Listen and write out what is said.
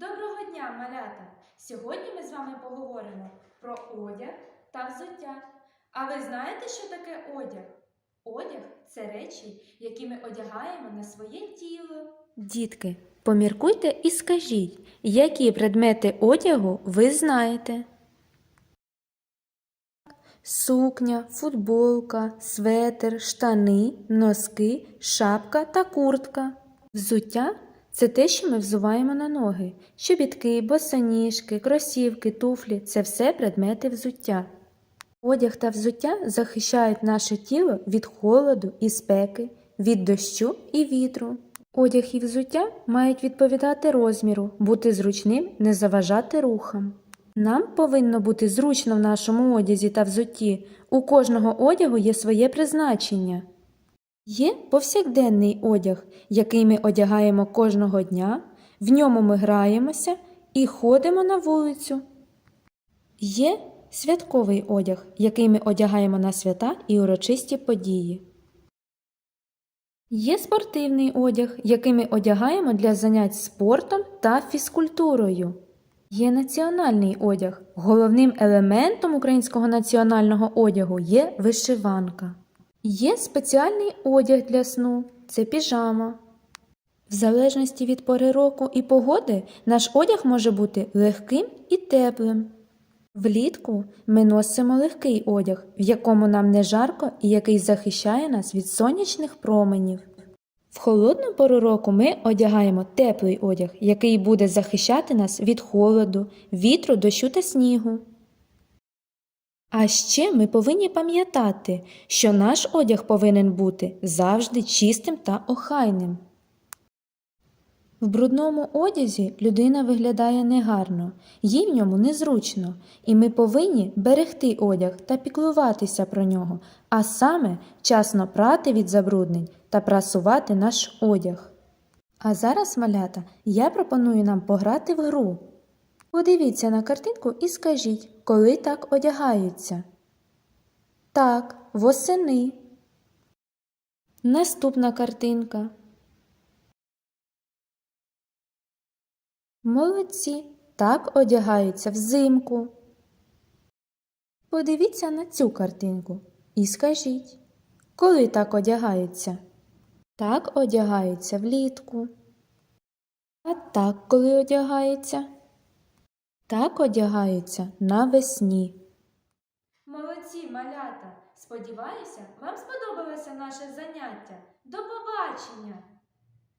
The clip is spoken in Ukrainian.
Доброго дня, малята! Сьогодні ми з вами поговоримо про одяг та взуття. А ви знаєте, що таке одяг? Одяг це речі, які ми одягаємо на своє тіло. Дітки, поміркуйте і скажіть, які предмети одягу ви знаєте? Сукня, футболка, светр, штани, носки, шапка та куртка. Взуття це те, що ми взуваємо на ноги. Чобітки, босоніжки, кросівки, туфлі це все предмети взуття. Одяг та взуття захищають наше тіло від холоду і спеки, від дощу і вітру. Одяг і взуття мають відповідати розміру, бути зручним, не заважати рухам. Нам повинно бути зручно в нашому одязі та взутті. У кожного одягу є своє призначення. Є повсякденний одяг, який ми одягаємо кожного дня, в ньому ми граємося і ходимо на вулицю. Є святковий одяг, який ми одягаємо на свята і урочисті події. Є спортивний одяг, який ми одягаємо для занять спортом та фізкультурою. Є національний одяг. Головним елементом українського національного одягу є вишиванка. Є спеціальний одяг для сну це піжама. В залежності від пори року і погоди наш одяг може бути легким і теплим. Влітку ми носимо легкий одяг, в якому нам не жарко і який захищає нас від сонячних променів. В холодну пору року ми одягаємо теплий одяг, який буде захищати нас від холоду, вітру, дощу та снігу. А ще ми повинні пам'ятати, що наш одяг повинен бути завжди чистим та охайним. В брудному одязі людина виглядає негарно, їй в ньому незручно, і ми повинні берегти одяг та піклуватися про нього, а саме вчасно прати від забруднень та прасувати наш одяг. А зараз, малята, я пропоную нам пограти в гру. Подивіться на картинку і скажіть, коли так одягаються. Так, восени. Наступна картинка. Молодці, так одягаються взимку. Подивіться на цю картинку і скажіть, коли так одягаються? Так одягаються влітку. А так, коли одягаються? Так одягаються навесні. Молодці, малята! Сподіваюся, вам сподобалося наше заняття. До побачення!